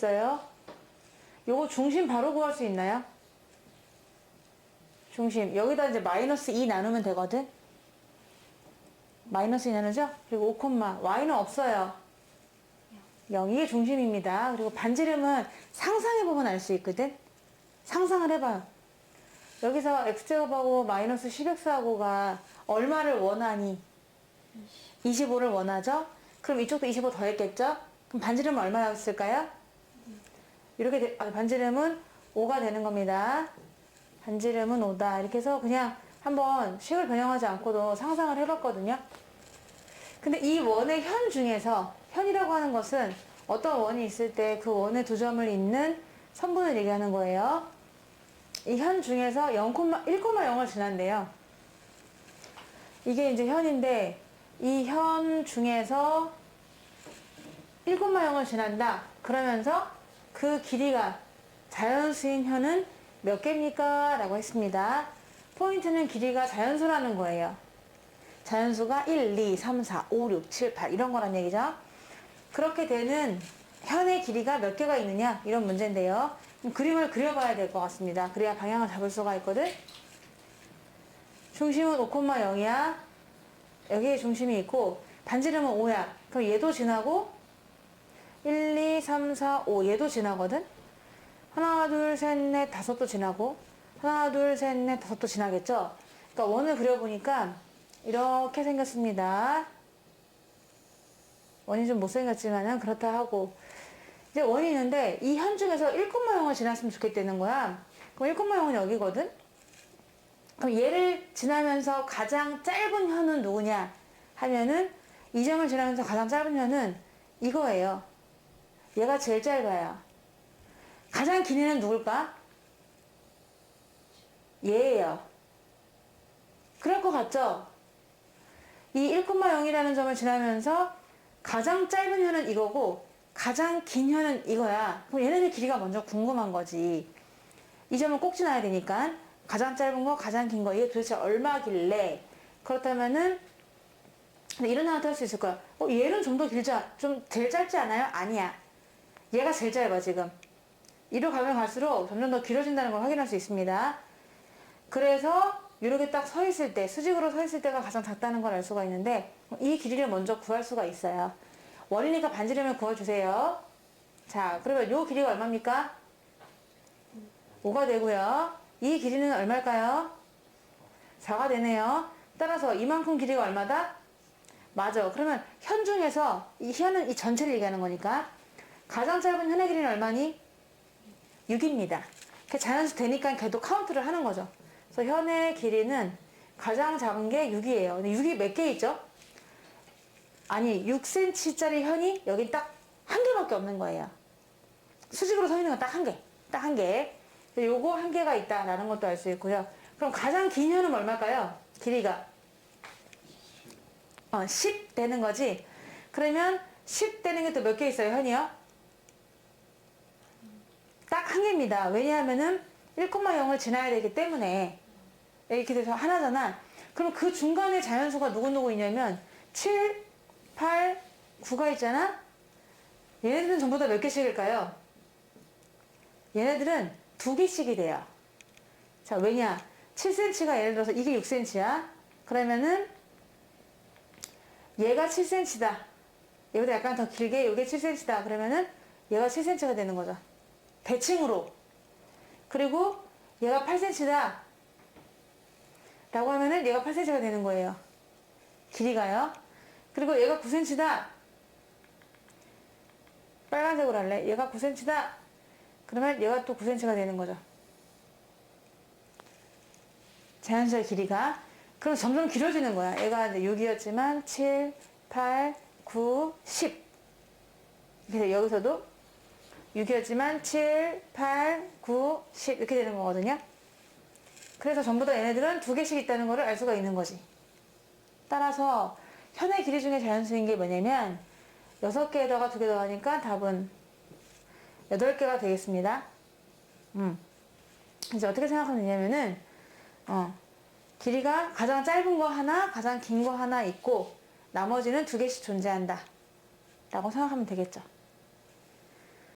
있어요. 요거 중심 바로 구할 수 있나요? 중심. 여기다 이제 마이너스 2 나누면 되거든? 마이너스 2 나누죠? 그리고 5 콤마. y는 없어요. 0. 이게 중심입니다. 그리고 반지름은 상상해보면 알 수 있거든? 상상을 해봐요. 여기서 x제곱하고 마이너스 10x하고가 얼마를 원하니? 25를 원하죠? 그럼 이쪽도 25 더했겠죠? 그럼 반지름은 얼마였을까요? 이렇게 되- 아, 반지름은 5가 되는 겁니다. 반지름은 5다. 이렇게 해서 그냥 한번 식을 변형하지 않고도 상상을 해봤거든요. 근데 이 원의 현 중에서 현이라고 하는 것은 어떤 원이 있을 때 그 원의 두 점을 잇는 선분을 얘기하는 거예요. 이 현 중에서 0, 1,0을 지난대요. 이게 이제 현인데 이 현 중에서 1,0을 지난다. 그러면서 그 길이가 자연수인 현은 몇 개입니까? 라고 했습니다. 포인트는 길이가 자연수라는 거예요. 자연수가 1, 2, 3, 4, 5, 6, 7, 8 이런 거란 얘기죠. 그렇게 되는 현의 길이가 몇 개가 있느냐 이런 문제인데요. 그림을 그려봐야 될 것 같습니다. 그래야 방향을 잡을 수가 있거든. 중심은 5,0이야. 여기에 중심이 있고 반지름은 5야. 그럼 얘도 지나고 1, 2, 3, 4, 5 얘도 지나거든. 하나, 둘, 셋, 넷, 다섯도 지나고 하나, 둘, 셋, 넷, 다섯도 지나겠죠. 그러니까 원을 그려보니까 이렇게 생겼습니다. 원이 좀 못생겼지만은 그렇다 하고 이제 원이 있는데 이 현 중에서 1,0을 지났으면 좋겠다는 거야. 그럼 1,0은 여기거든. 그럼 얘를 지나면서 가장 짧은 현은 누구냐 하면은 이 점을 지나면서 가장 짧은 현은 이거예요. 얘가 제일 짧아요. 가장 긴 애는 누굴까? 얘예요. 그럴 것 같죠? 이 1,0이라는 점을 지나면서 가장 짧은 현은 이거고 가장 긴 현은 이거야. 그럼 얘네들 길이가 먼저 궁금한 거지. 이 점을 꼭 지나야 되니까 가장 짧은 거, 가장 긴 거, 이게 도대체 얼마길래? 그렇다면은 이런 생각도 할 수 있을 거야. 어, 얘는 좀더 않- 좀 제일 짧지 않아요? 아니야. 얘가 제일 짧아, 지금. 이로 가면 갈수록 점점 더 길어진다는 걸 확인할 수 있습니다. 그래서 이렇게 딱 서 있을 때, 수직으로 서 있을 때가 가장 작다는 걸 알 수가 있는데, 이 길이를 먼저 구할 수가 있어요. 원이니까 반지름을 구해주세요. 자, 그러면 요 길이가 얼마입니까? 5가 되고요. 이 길이는 얼마일까요? 4가 되네요. 따라서 이만큼 길이가 얼마다? 맞아. 그러면 현 중에서 이 현은 이 전체를 얘기하는 거니까 가장 짧은 현의 길이는 얼마니? 6입니다. 자연수 되니까 걔도 카운트를 하는 거죠. 그래서 현의 길이는 가장 작은 게 6이에요. 근데 6이 몇 개 있죠? 아니 6cm짜리 현이 여기 딱 한 개밖에 없는 거예요. 수직으로 서 있는 건 딱 한 개. 딱 한 개. 요거 한 개가 있다라는 것도 알 수 있고요. 그럼 가장 긴 현은 얼마일까요? 길이가 어, 10 되는 거지. 그러면 10 되는 게 또 몇 개 있어요, 현이요? 딱 한 개입니다. 왜냐하면은 1,0을 지나야 되기 때문에 이렇게 돼서 하나잖아. 그럼 그 중간에 자연수가 누구누구 있냐면 7, 8, 9가 있잖아? 얘네들은 전부 다 몇 개씩일까요? 얘네들은 두 개씩이 돼요. 자, 왜냐? 7cm가 예를 들어서 이게 6cm야. 그러면은 얘가 7cm다. 얘보다 약간 더 길게 이게 7cm다. 그러면은 얘가 7cm가 되는 거죠. 대칭으로. 그리고 얘가 8cm다. 라고 하면은 얘가 8cm가 되는 거예요. 길이가요. 그리고 얘가 9cm다. 빨간색으로 할래. 얘가 9cm다. 그러면 얘가 또 9cm가 되는 거죠. 자연수의 길이가. 그럼 점점 길어지는 거야. 얘가 이제 6이었지만 7, 8, 9, 10. 그래서 여기서도 6이었지만 7, 8, 9, 10 이렇게 되는 거거든요. 그래서 전부 다 얘네들은 두 개씩 있다는 것을 알 수가 있는 거지. 따라서 현의 길이 중에 자연수인 게 뭐냐면 여섯 개에다가 두개 더하니까 답은 여덟 개가 되겠습니다. 음. 이제 어떻게 생각하면 되냐면은 어, 길이가 가장 짧은 거 하나, 가장 긴 거 하나 있고 나머지는 두 개씩 존재한다. 라고 생각하면 되겠죠.